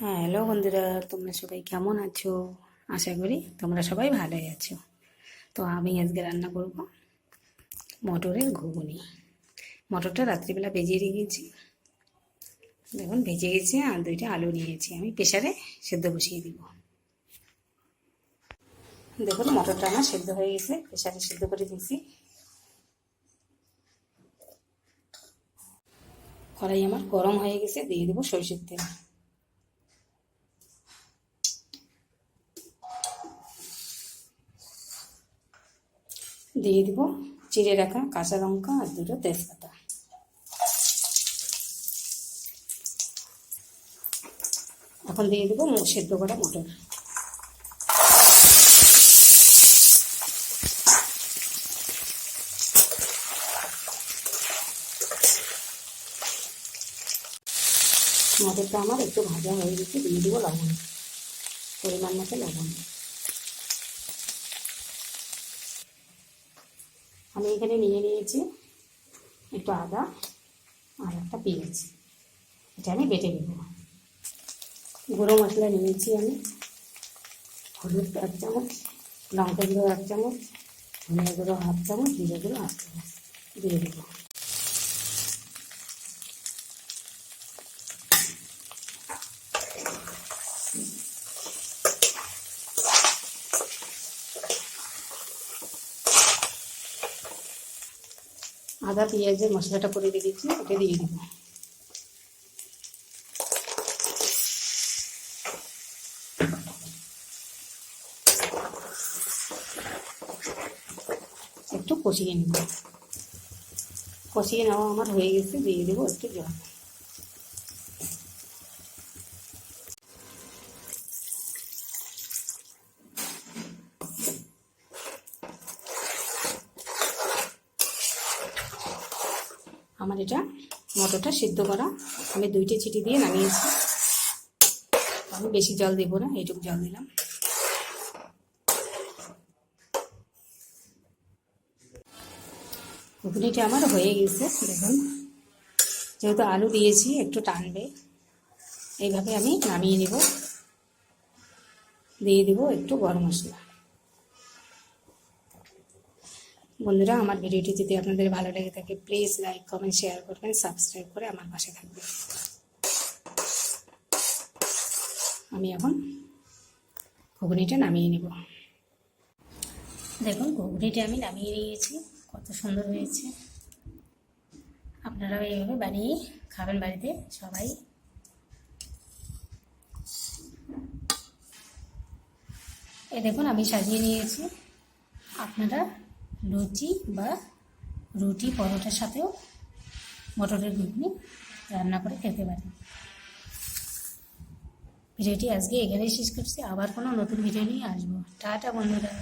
হ্যাঁ হ্যালো বন্ধুরা, তোমরা সবাই কেমন আছো? আশা করি তোমরা সবাই ভালোই আছো। তো আমি আজকে রান্না করব মটরের ঘুগনি। মটরটা রাত্রিবেলা ভেজে রেখেছি। দেখুন, ভেজে গেছে আর দুইটা আলু নিয়েছি। আমি প্রেশারে সেদ্ধ বসিয়ে দিব। দেখুন, মটরটা আমার সেদ্ধ হয়ে গেছে প্রেশারে সেদ্ধ করে দিয়েছি। কড়াই আমার গরম হয়ে গেছে, দিয়ে দেবো সরষের তেল। দিয়ে দিব চিড়ে রাখা কাঁচা লঙ্কা আর দুটো তেজপাতা। এখন দিয়ে দেবো সেদ্ধ করা মটর। মটরটা আমার একটু ভাজা হয়ে গেছে, দিয়ে দেবো লবণ, পরিমাণ মতো লবণ। আমি এখানে নিয়ে নিয়েছি একটু আদা আর একটা পেঁয়াজ। এটা আমি বেটে নেব। গরম মশলা নিয়েছি আমি। হলুদ এক চামচ লঙ্কা গুঁড়ো এক চামচ, ধনিয়া গুঁড়ো হাফ চামচ, জিরে গুঁড়ো হাফ চামচ দিয়ে দেবো। আদা পেঁয়াজের মশলাটা করে রেখেছি, ওটা দিয়ে দেবো। একটু কষিয়ে নেব। কষিয়ে নেওয়া আমার হয়ে গেছে, দিয়ে দেবো একটু জল। আমার এটা মটরটা সিদ্ধ করা। আমি দুইটা চিটি দিয়ে নামিয়েছি। আমি বেশি জল দেবো না, এইটুকু জল দিলাম। ঘুগনিটা আমার হয়ে গেছে, দেখুন। যেহেতু আলু দিয়েছি, একটু টানবে। এইভাবে আমি নামিয়ে নেব। দিয়ে দেবো একটু গরম মশলা। বন্ধুরা, আমার ভিডিওটি যদি আপনাদের ভালো লেগে থাকে প্লিজ লাইক কমেন্ট শেয়ার করবেন সাবস্ক্রাইব করে আমার পাশে থাকবেন। আমি এখন ঘুগনিটা নামিয়ে নেব। দেখুন, ঘুগনিটা আমি নামিয়ে নিয়েছি, কত সুন্দর হয়েছে। আপনারাও এইভাবে বানিয়ে খাবেন বাড়িতে, সবাই। এ দেখুন, আমি সাজিয়ে নিয়েছি। আপনারা লুচি বা রুটি পরোটার সাথেও মটরের ঘুগনি রান্না করে খেতে পারেন ভিডিওটি আজকে এখানেই শেষ করছি। আবার কোনো নতুন ভিডিও নিয়ে আসব। টাটা বন্ধুরা।